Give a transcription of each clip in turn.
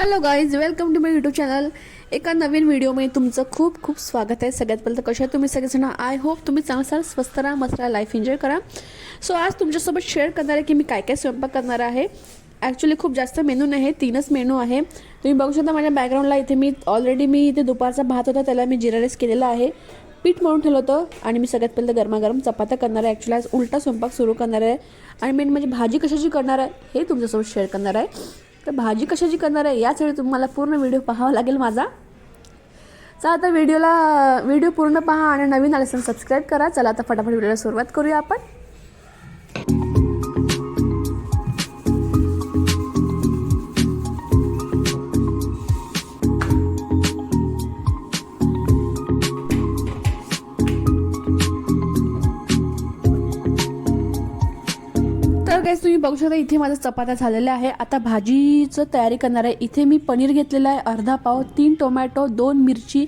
Hello guys welcome to my YouTube channel एका नवीन व्हिडिओमध्ये तुमचं खूप खूप स्वागत आहे. सगळ्यात पहिलं तर कशा आहे तुम्ही सगळेजण? आय होप तुम्ही चांगलं सार स्वस्त राहा मस्त राहा लाईफ एन्जॉय करा. सो आज तुमच्यासोबत शेअर करणार आहे की मी काय काय स्वयंपाक करणार आहे. ॲक्च्युली खूप जास्त मेनू नाही तीनच मेनू आहे. तुम्ही बघू शकता माझ्या बॅकग्राऊंडला इथे मी ऑलरेडी मी इथे दुपारचा भात होता त्याला मी जिरा राईस केलेला आहे. पीठ म्हणून ठेवलं होतं आणि मी सगळ्यात पहिलं गरमागरम चपात्या करणार आहे. ॲक्च्युली आज उलटा स्वयंपाक सुरू करणार आहे. आणि मेन म्हणजे भाजी कशाची करणार आहे हे तुमच्यासोबत शेअर करणार आहे. तर भाजी कशाची करणार आहे? याच वेळी तुम्हाला पूर्ण व्हिडिओ पाहावा लागेल माझा. चला आता व्हिडिओला व्हिडिओ पूर्ण पहा आणि नवीन आले सबस्क्राईब करा. चला आता फटाफट व्हिडिओला सुरुवात करूया आपण. तर काहीच तुम्ही बघू शकता इथे माझं चपात्या झालेल्या आहे. आता भाजीचं तयारी करणार आहे. इथे मी पनीर घेतलेलं आहे अर्धा पाव तीन टोमॅटो दोन मिरची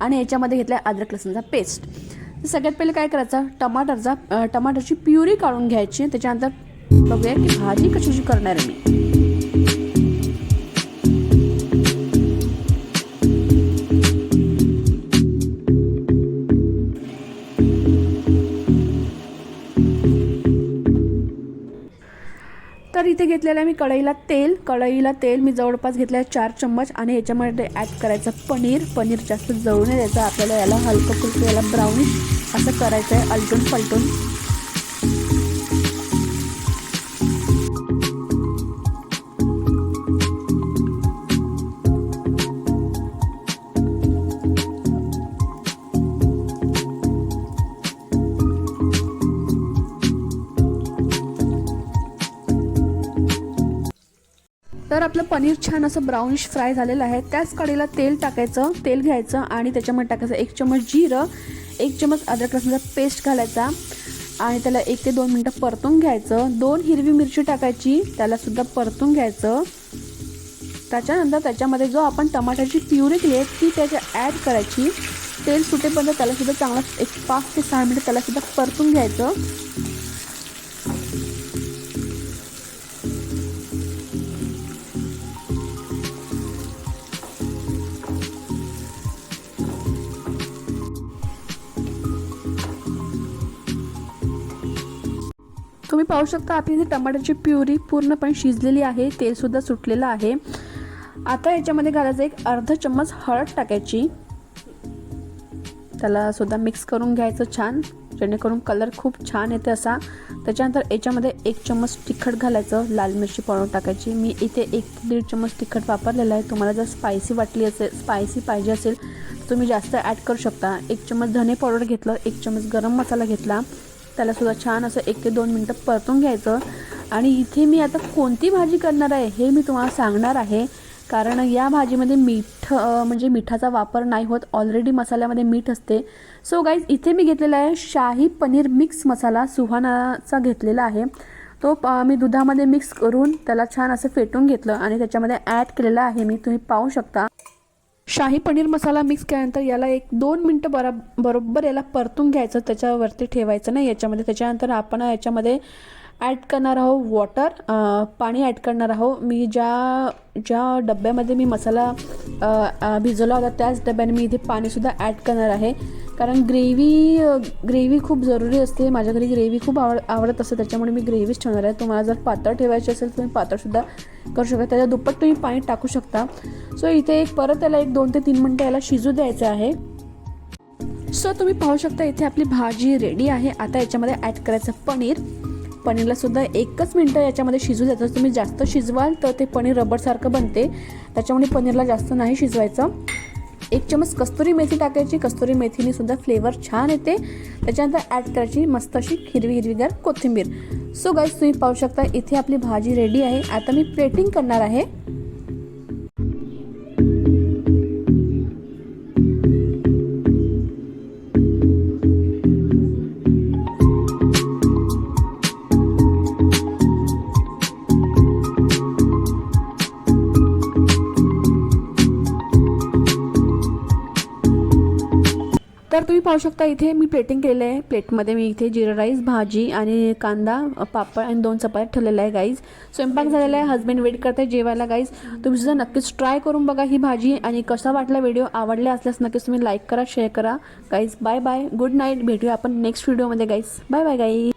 आणि याच्यामध्ये घेतला आहे अद्रक लसणचा पेस्ट तर सगळ्यात पहिले काय करायचं? टमाटरचा टमाटरची प्युरी काढून घ्यायची. त्याच्यानंतर बघूया की भाजी कशाची करणार आहे मी. तर इथे घेतलेलं आहे मी कढईला तेल. कढईला तेल मी जवळपास घेतलं आहे चार चम्मच आणि याच्यामध्ये ॲड करायचं पनीर. पनीर जास्त जळू नाही द्यायचं आपल्याला याला हलकं फुलकं याला ब्राऊनिश असं करायचं आहे अलटून पलटून तर आपलं पनीर छान असं ब्राऊनिश फ्राय झालेलं आहे. त्याच कडीला तेल टाकायचं तेल घ्यायचं आणि त्याच्यामध्ये टाकायचं एक चमच जिरं एक चमच अद्रक लसणाचा पेस्ट घालायचा आणि त्याला एक ते दोन मिनटं परतून घ्यायचं. दोन हिरवी मिरची टाकायची त्यालासुद्धा परतून घ्यायचं. त्याच्यानंतर त्याच्यामध्ये जो आपण टमाट्याची प्युरी केली आहे ती त्याच्या ॲड करायची. तेल सुटेपर्यंत त्यालासुद्धा चांगला एक पाच ते सहा मिनटं त्यालासुद्धा परतून घ्यायचं. तुम्ही पाहू शकता आपली इथे टमाट्याची प्युरी पूर्णपणे शिजलेली आहे तेलसुद्धा सुटलेलं आहे. आता याच्यामध्ये घालायचं एक अर्ध चम्मच हळद टाकायची. त्याला सुद्धा मिक्स करून घ्यायचं छान जेणेकरून कलर खूप छान येते असा. त्याच्यानंतर याच्यामध्ये एक चम्मच तिखट घालायचं लाल मिरची पावडर टाकायची. मी इथे एक दीड चम्मच तिखट वापरलेलं आहे. तुम्हाला जर स्पायसी वाटली असेल स्पायसी पाहिजे असेल तुम्ही जास्त ॲड करू शकता. एक चम्मच धने पावडर घेतलं एक चम्मच गरम मसाला घेतला. त्याला सुद्धा छान असं एक ते दोन मिनटं परतून घ्यायचं. आणि इथे मी आता कोणती भाजी करणार आहे हे मी तुम्हाला सांगणार आहे. कारण या भाजीमध्ये मीठ म्हणजे मिठाचा वापर नाही होत. ऑलरेडी मसाल्यामध्ये मीठ असते. सो गाईज इथे मी घेतलेला आहे शाही पनीर मिक्स मसाला. सुहानाचा घेतलेला आहे. तो मी दुधामध्ये मिक्स करून त्याला छान असं फेटून घेतलं आणि त्याच्यामध्ये ॲड केलेलं आहे. मी तुम्ही पाहू शकता. शाही पनीर मसाला मिक्स केल्यानंतर याला एक दोन मिनटं बरा बरोबर याला परतून घ्यायचं. त्याच्यावरती ठेवायचं नाही. याच्यामध्ये त्याच्यानंतर आपण याच्यामध्ये ॲड करणार आहोत वॉटर पाणी ॲड करणार आहोत. मी ज्या ज्या डब्यामध्ये मी मसाला भिजवला होता त्याच डब्याने मी इथे पाणीसुद्धा ॲड करणार आहे. कारण ग्रेव्ही ग्रेव्ही खूप जरुरी असते. माझ्या घरी ग्रेव्ही खूप आवड आवडत असते. त्याच्यामुळे मी ग्रेव्हीच ठेवणार आहे. तुम्हाला जर पातळ ठेवायची असेल तर तुम्ही पातळसुद्धा करू शकता. त्याच्या दुप्पट तुम्ही पाणी टाकू शकता. सो इथे एक परत त्याला एक दोन ते तीन मिनटं याला शिजू द्यायचं आहे. सो तुम्ही पाहू शकता इथे आपली भाजी रेडी आहे. आता याच्यामध्ये ॲड करायचं पनीर. पनीरला सुद्धा एकच मिनटं याच्यामध्ये शिजू द्यायचं. तुम्ही जास्त शिजवाल तर ते पनीर रबरसारखं बनते. त्याच्यामुळे पनीरला जास्त नाही शिजवायचं. एक चमच कस्तुरी मेथी टाकायची. कस्तुरी मेथीने सुद्धा फ्लेवर छान येते. त्याच्यानंतर ॲड करायची मस्त अशी हिरवी हिरवीगार कोथिंबीर. सो गाईज तुम्ही पाहू शकता इथे आपली भाजी रेडी आहे. आता मी प्लेटिंग करणार आहे. तर तुम्ही पाहू शकता इथे मी प्लेटिंग केलेलं आहे. प्लेटमध्ये मी इथे जिरा राईस भाजी आणि कांदा पापड आणि दोन चपात्या ठेवलेलं आहे गाईज स्वयंपाक झालेला आहे. हस्बंड वेट करताय जेवायला गाईज तुम्ही सुद्धा नक्कीच ट्राय करून बघा ही भाजी आणि कसा वाटला व्हिडिओ आवडला असल्यास नक्कीच तुम्ही लाईक करा शेअर करा. Guys bye bye good night भेटूया आपण नेक्स्ट व्हिडिओमध्ये गाईज बाय बाय गाई